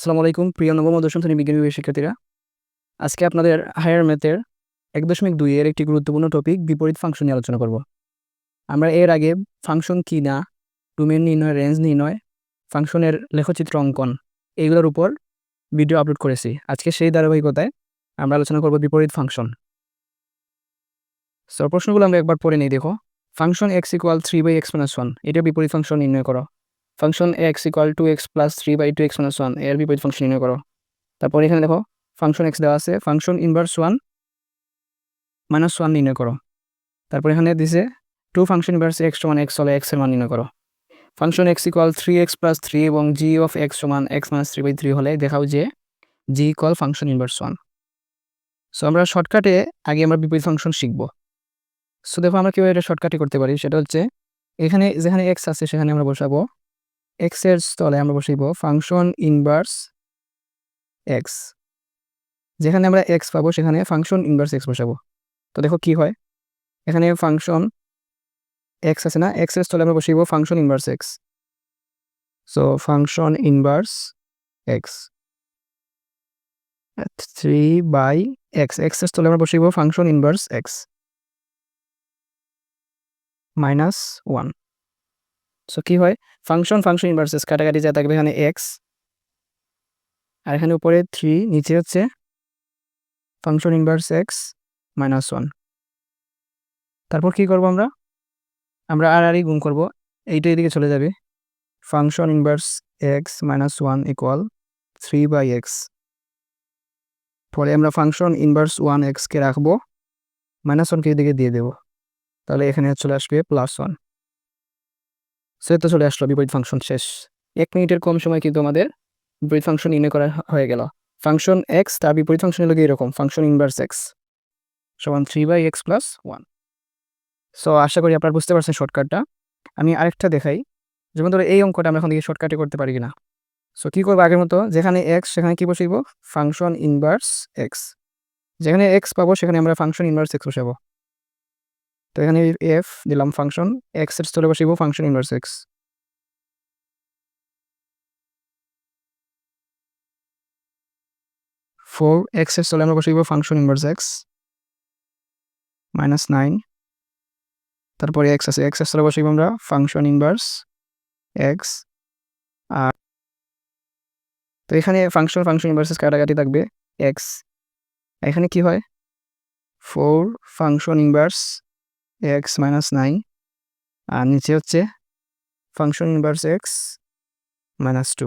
আসসালামু আলাইকুম, প্রিয় নবম দশম শ্রেণি বিজ্ঞান বিভাগের শিক্ষার্থীরা। আজকে আপনাদের হায়ার ম্যাথের এক দশমিক দুই এর একটি গুরুত্বপূর্ণ টপিক বিপরীত ফাংশন নিয়ে আলোচনা করব। আমরা এর আগে ফাংশন কি না ডোমেন নির্ণয় রেঞ্জ নির্ণয় ফাংশনের লেখচিত্র অঙ্কন, এইগুলোর উপর ভিডিও আপলোড করেছি। আজকে সেই ধারাবাহিকতায় আমরা আলোচনা করব বিপরীত ফাংশন সো প্রশ্নগুলো আমরা একবার পড়ে নিই, দেখো। Function X equal three by X minus one এটা বিপরীত ফাংশন নির্ণয় করো। Function X equal two X plus three by two X minus ওয়ানের বিপরীত ফাংশন নির্ণয় করো। তারপর এখানে দেখো ফাংশন এক্স দেওয়া আছে function inverse one minus one নির্ণয় করো। তারপর এখানে দিছে টু ফাংশন ইনভার্স এক্স সমান এক্স হলে এক্সের মান নির্ণয় করো। Function X equal three X plus three এবং জি অফ এক্স সমান X minus three by three হলে দেখাও যে G equal function inverse one so আমরা শর্টকাটে আগে আমরা বিপরীত ফাংশন শিখব। সো দেখো আমরা কীভাবে এটা শর্টকাটে করতে পারি, সেটা হচ্ছে, এখানে যেখানে এক্স আছে সেখানে আমরা বসাবো। এক্সের স্থলে আমরা বসাইব ফাংশন ইনভার্স এক্স যেখানে আমরা এক্স পাবো, সেখানে ফাংশন ইনভার্স এক্স বসাবো। তো দেখো কি হয়? এখানে ফাংশন এক্স আছে না? এক্সের স্থলে আমরা বসাইব function inverse X so function inverse X three by X এক্সের স্থলে আমরা বসাইব function inverse X minus one so কি হয়? ফাংশন ফাংশন ইনভার্সেস কাটাকাটি যা থাকবে এখানে এক্স আর এখানে উপরে থ্রি নিচে হচ্ছে function inverse X minus one তারপর কি করব আমরা? আমরা আর আরই গুণ করব। এইটা এদিকে চলে যাবে। Function inverse X minus one equal three by X পরে আমরা ফাংশন ইনভার্স ওয়ান এক্সকে রাখব। মাইনাস ওয়ানকে এদিকে দিয়ে দেব। তাহলে এখানে চলে আসবে প্লাস ওয়ান সে তো চলে আসলো, বিপরীত ফাংশন শেষ। এক মিনিটের কম সময় কিন্তু আমাদের বিপরীত ফাংশন নির্ণয় করা হয়ে গেল। ফাংশন এক্স তার বিপরীত ফাংশন হলো এরকম? ফাংশন ইনভার্স এক্স সমান three by X plus one so আশা করি আপনারা বুঝতে পারছেন শর্টকাটটা আমি আরেকটা দেখাই। যেমন ধরো এই অঙ্কটা আমরা এখন থেকে শর্টকাটে করতে পারি কিনা। সো কী করব আগের মতো? যেখানে এক্স সেখানে কী বসাইব? ফাংশন ইনভার্স এক্স যেখানে এক্স পাবো, সেখানে আমরা ফাংশন ইনভার্স এক্স বসাবো। তো এখানে এফ দিলাম ফাংশন এক্সের স্থলে বসিব ফাংশন ইনভার্স এক্স ফোর এক্সের স্থলে আমরা বসিব function inverse X minus nine তারপরে এক্স আছে এক্সের স্থলে বসিব আমরা ফাংশন ইনভার্স এক্স আর তো এখানে ফাংশন ফাংশন ইনভার্সেস কাটাকাটি থাকবে এক্স এখানে কি হয়? Four function inverse X minus nine আর নিচে হচ্ছে function inverse X minus two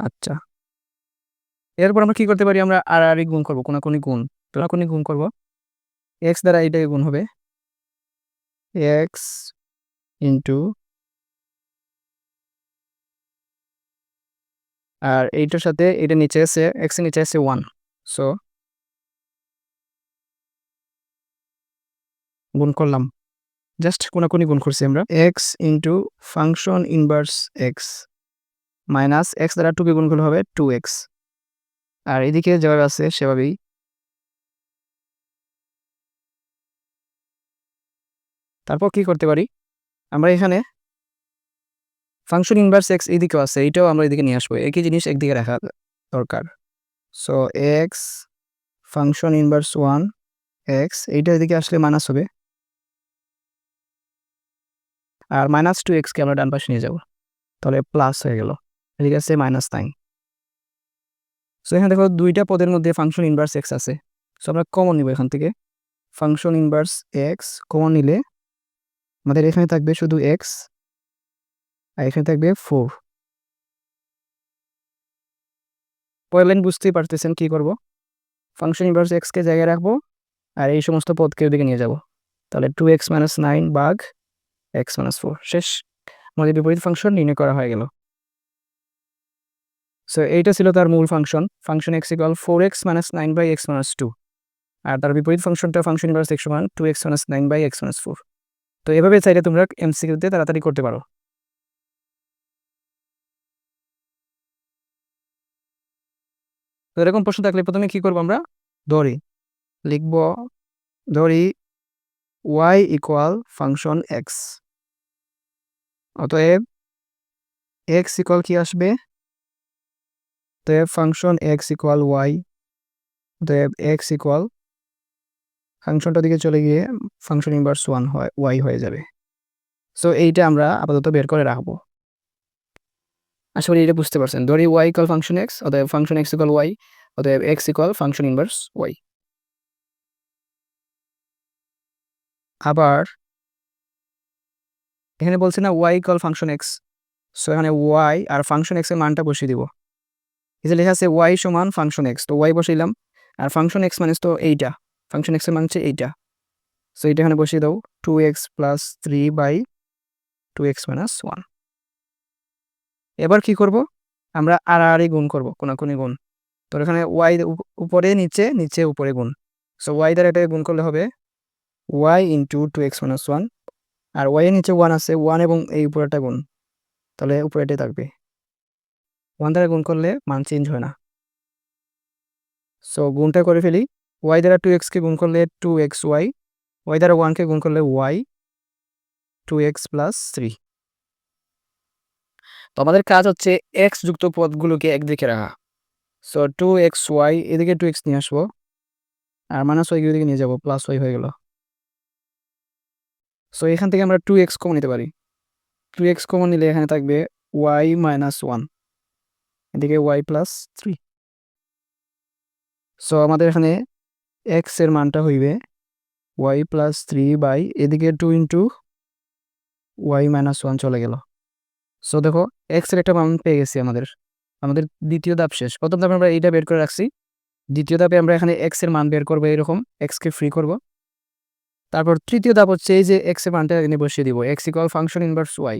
আচ্ছা। এরপর আমরা কি করতে পারি? আমরা আর আর গুণ করব, কোনাকুনি গুণ। কোনাকুনি গুণ করব। এক্স দ্বারা এইটাকে গুণ হবে এক্স ইন্টু আর এইটার সাথে এটা নিচে আছে এক্সের নিচে আছে ওয়ান সো গুণ করলাম। জাস্ট কোনাকুনি গুণ করছি আমরা। X into function inverse X minus X দ্বারা টুকে গুণ করলে হবে টু এক্স আর এদিকে যেভাবে আছে, সেভাবেই। তারপর কি করতে পারি? আমরা এখানে ফাংশন ইনভার্স এক্স এইদিকেও আছে, এইটাও আমরা এদিকে নিয়ে আসব। একই জিনিস একদিকে রাখা দরকার। So X function inverse one X এইটা এদিকে আসলে মাইনাস হবে। আর মাইনাস টু এক্সকে আমরা ডান পাশে নিয়ে যাব। তাহলে প্লাস হয়ে গেল। এদিকে আছে মাইনাস নাইন সো এখানে দেখো দুইটা পদের মধ্যে ফাংশন ইনভার্স এক্স আছে। সো আমরা কমন নিব এখান থেকে। ফাংশন ইনভার্স এক্স কমন নিলে আমাদের এখানে থাকবে শুধু এক্স আর এখানে থাকবে ফোর পরের লাইন বুঝতেই পারতেছেন কি করব? ফাংশন ইনভার্স এক্সকে জায়গায় রাখব আর এই সমস্ত পদকে ওদিকে নিয়ে যাব। তাহলে টু এক্স মাইনাস নাইন বাঘ এক্স মাইনাস ফোর, শেষ। আমাদের বিপরীত ফাংশন নির্ণয় করা হয়ে গেল। সো এইটা ছিল তার মূল function. Function X equal four X minus nine by X minus two. আর তার বিপরীত ফাংশনটা ফাংশন ইনভার্স এক্স সমান two X minus nine by X minus four. তো, এভাবে চাইলে তোমরা এমসিকিউতে তাড়াতাড়ি করতে পারো। তো, এরকম প্রশ্ন থাকলে প্রথমে কি করব আমরা? ধরি। লিখব, ধরি ওয়াই ইকুয়াল ফাংশন এক্স অতএব এক্স ইকুয়াল কি আসবে? অতএব ফাংশন এক্স ইকুয়াল ওয়াই অতএব এক্স ইকুয়াল ফাংশনটা দিকে চলে গিয়ে ফাংশন ইনভার্স ওয়ান হয় ওয়াই হয়ে যাবে। সো এইটা আমরা আপাতত বের করে রাখব। আশা করি এটা বুঝতে পারছেন। ধরি ওয়াই ইকুয়াল ফাংশন এক্স অতএব ফাংশন এক্স ইকুয়াল ওয়াই অতএব x equal function inverse y আবার এখানে বলছে না y call function x so এখানে ওয়াই আর ফাংশন এক্সের মানটা বসিয়ে দিব। যে লেখা আছে ওয়াই সমান ফাংশন এক্স তো ওয়াই বসাইলাম। আর ফাংশন এক্স মানে তো এইটা ফাংশন এক্সের মান হচ্ছে এইটা। সো এটা এখানে বসিয়ে দাও two X plus three by two X minus one এবার কি করব? আমরা আর আর গুণ করব, কোনাকুনি গুণ। তো এখানে ওয়াই উপরে নিচে নিচে উপরে গুণ। সো ওয়াই দ্বারা এটাকে গুণ করলে হবে Y into two X minus one আর ওয়াই এর নিচে ওয়ান আছে ওয়ান এবং এই উপরেটা গুণ। তাহলে উপরেটাই থাকবে। ওয়ান দ্বারা গুণ করলে মান চেঞ্জ হয় না। সো গুণটা করে ফেলি। ওয়াই দ্বারা টু এক্সকে গুণ করলে টু এক্স ওয়াই ওয়াই দ্বারা ওয়ানকে গুণ করলে Y two X plus three তো আমাদের কাজ হচ্ছে এক্স যুক্ত পদগুলোকে একদিকে রাখা। সো টু এক্স ওয়াই এদিকে টু এক্স নিয়ে আসব। আর মাইনাস ওয়াই এদিকে নিয়ে যাব প্লাস ওয়াই হয়ে গেল। সো এখান থেকে আমরা টু এক্স কমন নিতে পারি। টু এক্স কমন নিলে এখানে থাকবে ওয়াই মাইনাস ওয়ান এদিকে ওয়াই প্লাস থ্রি সো আমাদের এখানে এক্সের মানটা হইবে ওয়াই প্লাস থ্রি বাই এদিকে two into Y minus one চলে গেল। সো দেখো এক্সের একটা মান পেয়ে গেছি আমাদের। আমাদের দ্বিতীয় ধাপ শেষ। প্রথম ধাপে আমরা এইটা বের করে রাখছি। দ্বিতীয় ধাপে আমরা এখানে এক্সের মান বের করব এরকম। এক্সকে ফ্রি করব। তারপর তৃতীয় ধাপ হচ্ছে এই যে এক্সের মানটা এখানে বসিয়ে দিব X equal function inverse Y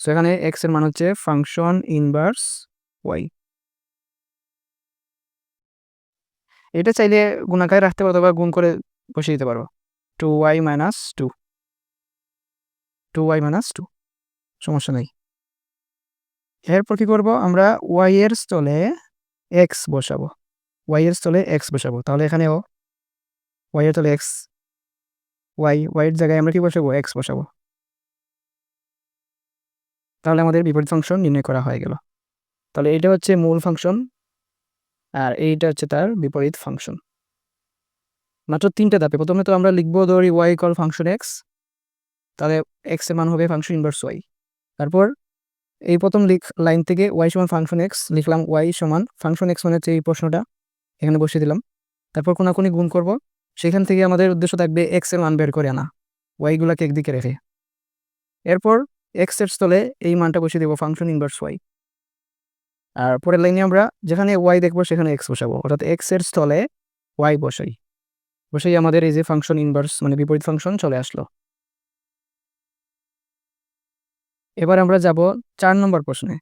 so এখানে এক্সের মান হচ্ছে ফাংশন ইনভার্স ওয়াই এটা চাইলে গুণাকারে রাখতে পারো বা গুণ করে বসিয়ে দিতে পারো। Two Y minus two two Y minus two সমস্যা নেই। এরপর কি করব? আমরা ওয়াই এর স্থলে এক্স বসাবো। ওয়াই এর স্থলে এক্স বসাবো। তাহলে এখানেও ওয়াই এর স্থলে এক্স ওয়াই ওয়াই এর জায়গায় আমরা কি বসাবো? এক্স বসাবো। তাহলে আমাদের বিপরীত ফাংশন নির্ণয় করা হয়ে গেল। তাহলে এটা হচ্ছে মূল ফাংশন, আর এইটা হচ্ছে তার বিপরীত ফাংশন। মাত্র তিনটে ধাপে। প্রথমে তো আমরা লিখব ধরি ওয়াই কল ফাংশন এক্স তাহলে এক্সের মান হবে ফাংশন ইনভার্স ওয়াই তারপর এই প্রথম লিখ, লাইন থেকে ওয়াই সমান ফাংশন এক্স লিখলাম ওয়াই সমান ফাংশন এক্স মানে হচ্ছে এই প্রশ্নটা, এখানে বসিয়ে দিলাম। তারপর কোনাকুনি গুণ করব। সেখান থেকে আমাদের উদ্দেশ্য থাকবে এক্সের মান বের করে আনা। ওয়াইগুলোকে একদিকে রেখে। এরপর এক্সের স্থলে এই মানটা বসিয়ে দেবো ফাংশন ইনভার্স ওয়াই আর পরের লাইনে আমরা যেখানে ওয়াই দেখব সেখানে এক্স বসাবো। অর্থাৎ এক্সের স্থলে ওয়াই বসাই। বসেই আমাদের এই যে ফাংশন ইনভার্স মানে বিপরীত ফাংশন চলে আসলো। এবার আমরা যাব চার নম্বর প্রশ্নে।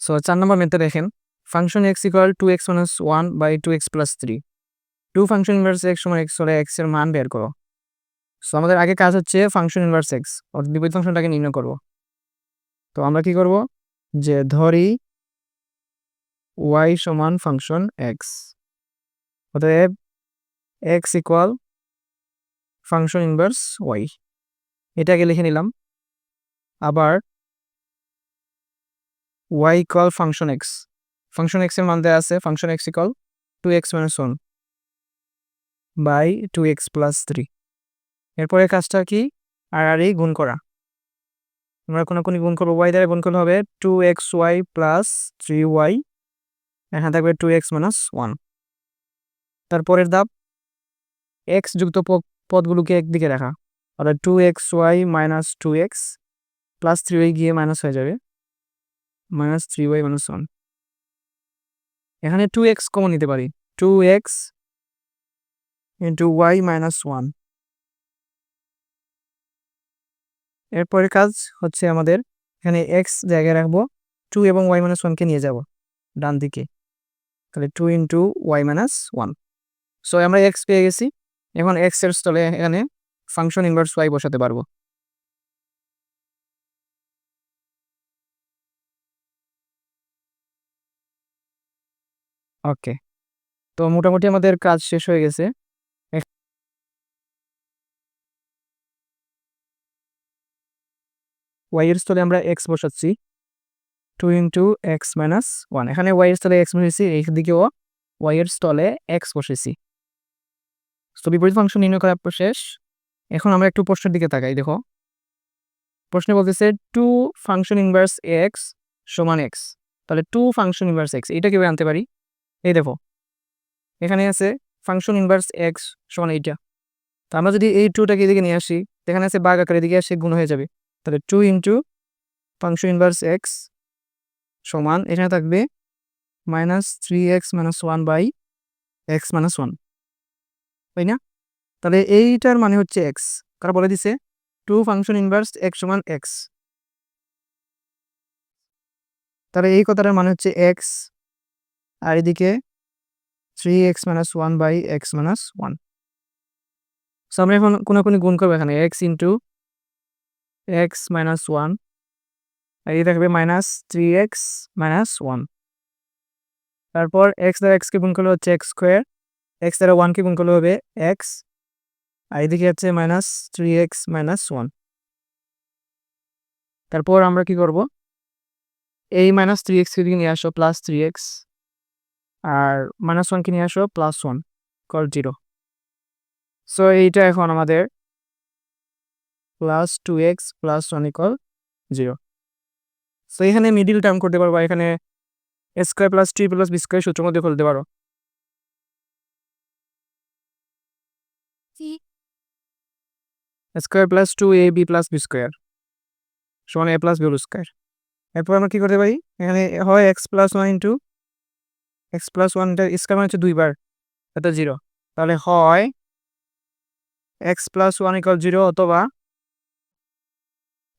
সো চার নম্বর মেথে দেখেন। Function X equal two X minus one by two X plus three two function inverse X সমান এক্স হলে এক্সের মান বের করো। সো আমাদের আগে কাজ হচ্ছে ফাংশন ইনভার্স এক্স অর্থাৎ বিপরীত ফাংশনটাকে নির্ণয় করব। তো আমরা কি করব? যে ধরি ওয়াই সমান ফাংশন এক্স অতএব X equal function inverse Y এটাকে লিখে নিলাম। আবার Y equal function X function এক্সের মান দেওয়া আছে function X equal two X minus one by two X plus three এরপরে কাজটা কি? আর আর গুণ করা। আমরা কোনো কোনো গুণ করব ওয়াই দ্বারা গুণ করলে হবে two X Y plus three Y এখানে থাকবে টু এক্স মাইনাস ওয়ান তারপরের ধাপ এক্স যুক্ত পদগুলোকে একদিকে রাখা। অর্থাৎ two X Y minus two X plus three Y গিয়ে মাইনাস হয়ে যাবে। Minus three Y minus one এখানে টু এক্স কমন নিতে পারি। Two X into Y minus one এরপরের কাজ হচ্ছে আমাদের এখানে এক্স জায়গায় রাখব টু এবং ওয়াই মাইনাস ওয়ানকে নিয়ে যাব, ডান দিকে। তাহলে two into Y minus one so আমরা এক্স পেয়ে গেছি। এখন এক্সের স্থলে এখানে ফাংশন ইনভার্স ওয়াই বসাতে পারব। ওকে তো মোটামুটি আমাদের কাজ শেষ হয়ে গেছে। ওয়াই এর স্থলে আমরা এক্স বসাচ্ছি। Two into X minus one এখানে ওয়াই এর স্থলে এক্স বসেছি, এই দিকেও ওয়াই এর স্থলে এক্স বসেছি। তো বিপরীত ফাংশন নির্ণয় করার পর শেষ। এখন আমরা একটু প্রশ্নের দিকে তাকাই, দেখো। প্রশ্নে বলতেছে টু ফাংশন ইনভার্স এক্স সমান এক্স তাহলে টু ফাংশন ইনভার্স এক্স এটা কীভাবে আনতে পারি? এই দেখো, এখানে আছে ফাংশন ইনভার্স এক্স সমান এইটা। তো আমরা যদি এই টুটাকে এদিকে নিয়ে আসি এখানে আছে বাঘ আকার এদিকে আসে, গুণ হয়ে যাবে। তাহলে two into function inverse X সমান, এখানে থাকবে minus three X minus one by X minus one তাই না? তাহলে এইটার মানে হচ্ছে এক্স কারা বলে দিছে? টু ফাংশন ইনভার্স এক্স সমান এক্স তাহলে এই কথাটার মানে হচ্ছে এক্স আর এদিকে three X minus one by X minus one so আমরা এখন কোনো কোনো গুণ করব এখানে X into X minus one আর এই থাকবে minus three X minus one তারপর এক্স দ্বারা এক্সকে গুণ করলে হচ্ছে এক্স স্কোয়ার এক্স দ্বারা ওয়ানকে গুণ করলে হবে এক্স আর এদিকে হচ্ছে minus three X minus one তারপর আমরা কি করব এই মাইনাস থ্রি এক্স দিকে নিয়ে আসো প্লাস থ্রি এক্স আর মাইনাস ওয়ানকে নিয়ে আসো plus one call zero so এইটা এখন আমাদের plus two X plus one equal zero so এখানে মিডিল টার্ম করতে পারব এখানে square plus T plus B square সূত্র মধ্যে খুলতে পারো। Square plus two A B plus B square সমান A plus B whole square এরপর আমরা কী করতে পারি? এখানে হয় X plus one into X plus ওয়ানটা স্কোয়ার মানে হচ্ছে দুইবার এটা জিরো তাহলে হয় X plus one equal zero অথবা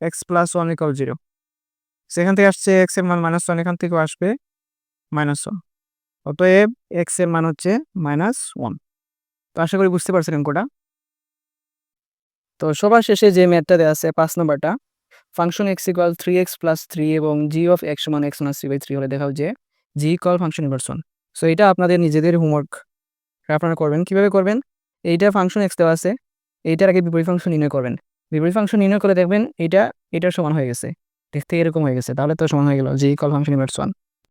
X plus one equal zero সেখান থেকে আসছে এক্সের মান মাইনাস ওয়ান এখান থেকেও আসবে মাইনাস ওয়ান অতএব এক্সের মান হচ্ছে মাইনাস ওয়ান তো আশা করি বুঝতে পারছেন অঙ্কটা। তো সবার শেষে যে ম্যাথটা দেওয়া আছে পাঁচ নম্বরটা function X equal three X plus three এবং জি অফ এক্স সমান X minus three by three হলে দেখাও যে G equal function inverse one so এটা আপনাদের নিজেদের হোমওয়ার্ক আপনারা করবেন। কীভাবে করবেন? এইটা ফাংশন এক্স দেওয়া আছে। এইটার আগে বিপরীত ফাংশন নির্ণয় করবেন। বিপরীত ফাংশন নির্ণয় করে দেখবেন এটা, এটার সমান হয়ে গেছে। দেখতে এরকম হয়ে গেছে। তাহলে তো সমান হয়ে গেল G call function inverse one